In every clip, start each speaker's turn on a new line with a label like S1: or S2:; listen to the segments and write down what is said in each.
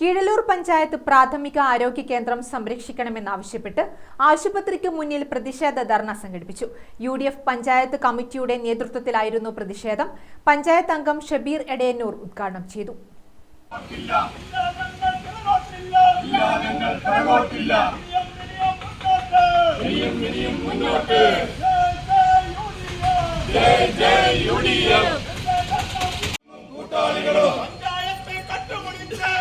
S1: കീഴലൂർ പഞ്ചായത്ത് പ്രാഥമിക ആരോഗ്യ കേന്ദ്രം സംരക്ഷിക്കണമെന്നാവശ്യപ്പെട്ട് ആശുപത്രിക്ക് മുന്നിൽ പ്രതിഷേധ ധർണ സംഘടിപ്പിച്ചു. യു ഡി എഫ് പഞ്ചായത്ത് കമ്മിറ്റിയുടെ നേതൃത്വത്തിലായിരുന്നു പ്രതിഷേധം. പഞ്ചായത്ത് അംഗം ഷബീർ എടയന്നൂർ ഉദ്ഘാടനം ചെയ്തു.
S2: പഞ്ചായത്തെ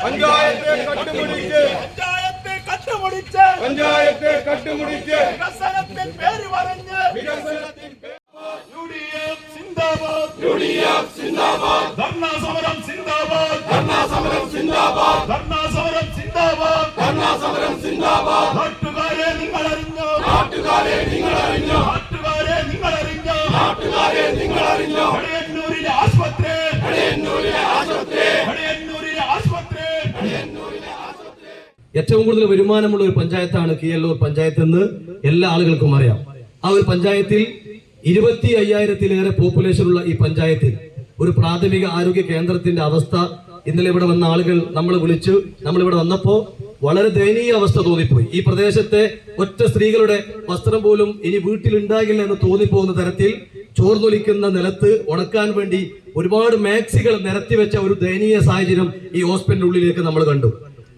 S3: പഞ്ചായത്തെ കട്ടുമുടിച്ച്
S2: പഞ്ചായത്തെ കട്ടുമുടിച്ച്
S3: പഞ്ചായത്തെ കട്ടുമുടിച്ച്
S2: വികസനത്തിൽ പേര് പറഞ്ഞ്
S3: വികസനത്തിൽ
S2: യു ഡി എഫ് സിന്ദാബാദ്. യു ഡി എഫ് സിന്ദാബാദ്. ധർണാ സമരം സിന്ദാബാദ്. ധർണാ സമരം സിന്ദാബാദ്.
S4: ഏറ്റവും കൂടുതൽ വരുമാനമുള്ള ഒരു പഞ്ചായത്താണ് കീഴല്ലൂർ പഞ്ചായത്ത് എന്ന് എല്ലാ ആളുകൾക്കും അറിയാം. ആ ഒരു പഞ്ചായത്തിൽ ഇരുപത്തി അയ്യായിരത്തിലേറെ പോപ്പുലേഷൻ ഉള്ള ഈ പഞ്ചായത്തിൽ ഒരു പ്രാഥമിക ആരോഗ്യ കേന്ദ്രത്തിന്റെ അവസ്ഥ ഇന്നലെ ഇവിടെ വന്ന ആളുകൾ നമ്മൾ വിളിച്ചു. നമ്മൾ ഇവിടെ വന്നപ്പോ വളരെ ദയനീയ അവസ്ഥ തോന്നിപ്പോയി. ഈ പ്രദേശത്തെ ഒറ്റ സ്ത്രീകളുടെ വസ്ത്രം പോലും ഇനി വീട്ടിലുണ്ടാകില്ല എന്ന് തോന്നിപ്പോകുന്ന തരത്തിൽ ചോർന്നൊലിക്കുന്ന നിലത്ത് ഉണക്കാൻ വേണ്ടി ഒരുപാട് മാക്സികൾ നിരത്തി വെച്ച ഒരു ദയനീയ സാഹചര്യം ഈ ഹോസ്പിറ്റലിന്റെ ഉള്ളിലേക്ക് നമ്മൾ കണ്ടു.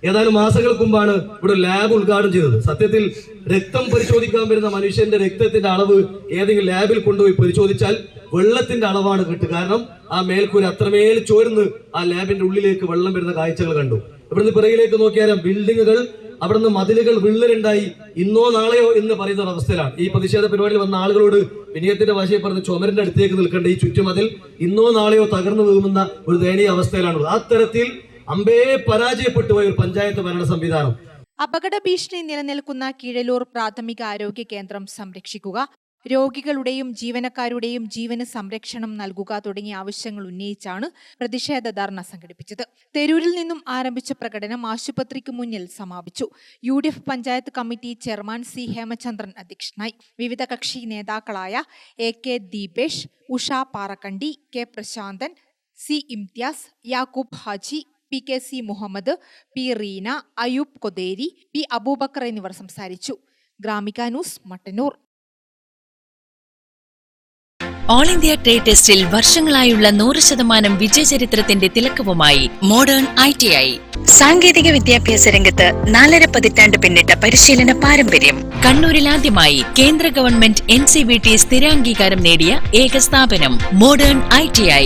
S4: ഏതാനും മാസങ്ങൾക്ക് മുമ്പാണ് ഇവിടെ ലാബ് ഉദ്ഘാടനം ചെയ്തത്. സത്യത്തിൽ രക്തം പരിശോധിക്കാൻ വരുന്ന മനുഷ്യന്റെ രക്തത്തിന്റെ അളവ് ഏതെങ്കിലും ലാബിൽ കൊണ്ടുപോയി പരിശോധിച്ചാൽ വെള്ളത്തിന്റെ അളവാണ് കിട്ടുക. കാരണം ആ മേൽക്കൂര അത്രമേൽ ചോരുന്ന് ആ ലാബിന്റെ ഉള്ളിലേക്ക് വെള്ളം വരുന്ന കാഴ്ചകൾ കണ്ടു. ഇവിടുന്ന് പിറകിലേക്ക് നോക്കിയാൽ ബിൽഡിങ്ങുകൾ. അവിടുന്ന് മതിലുകൾ വിള്ളലുണ്ടായി. ഇന്നോ നാളെയോ എന്ന് പറയുന്ന ഒരു അവസ്ഥയിലാണ്. ഈ പ്രതിഷേധ പരിപാടിയിൽ വന്ന ആളുകളോട് വിനയത്തിന്റെ ഭാഷയെ പറഞ്ഞ് ചുമരിന്റെ അടുത്തേക്ക് നിൽക്കേണ്ട ഈ ചുറ്റുമതിൽ ഇന്നോ നാളെയോ തകർന്നു വീഴുമെന്ന ഒരു ദയനീയ അവസ്ഥയിലാണ് ആ തരത്തിൽ അമ്പേ പരാജയപ്പെട്ടു പോയ ഒരു പഞ്ചായത്ത് ഭരണ സംവിധാനം.
S1: അപകട ഭീഷണി നിലനിൽക്കുന്ന കീഴലൂർ പ്രാഥമിക ആരോഗ്യ കേന്ദ്രം സംരക്ഷിക്കുക രോഗികളുടെയും ജീവനക്കാരുടെയും ജീവന് സംരക്ഷണം നൽകുക തുടങ്ങിയ ആവശ്യങ്ങൾ ഉന്നയിച്ചാണ് പ്രതിഷേധ ധർണ സംഘടിപ്പിച്ചത്. തെരൂരിൽ നിന്നും ആരംഭിച്ച പ്രകടനം ആശുപത്രിക്ക് മുന്നിൽ സമാപിച്ചു. U panchayat committee chairman C Hemachandran അധ്യക്ഷനായി. വിവിധ കക്ഷി നേതാക്കളായ A K Deepesh Usha Parakkandi K Prasanthan C Imthiyas Yakoob Haji P K C Muhammad P Reena Ayoob Kotheri P Abubakar എന്നിവർ സംസാരിച്ചു. Gramika news Mattannur.
S5: All India trade ടെസ്റ്റിൽ വർഷങ്ങളായുള്ള നൂറ് ശതമാനം വിജയചരിത്രത്തിന്റെ തിലക്കവുമായി മോഡേൺ ഐ ടി ഐ. സാങ്കേതിക വിദ്യാഭ്യാസ രംഗത്ത് നാലര പതിറ്റാണ്ട് പിന്നിട്ട പരിശീലന പാരമ്പര്യം. കണ്ണൂരിൽ ആദ്യമായി കേന്ദ്ര government N C V T സ്ഥിരാംഗീകാരം നേടിയ ഏക സ്ഥാപനം മോഡേൺ ഐ ടി ഐ.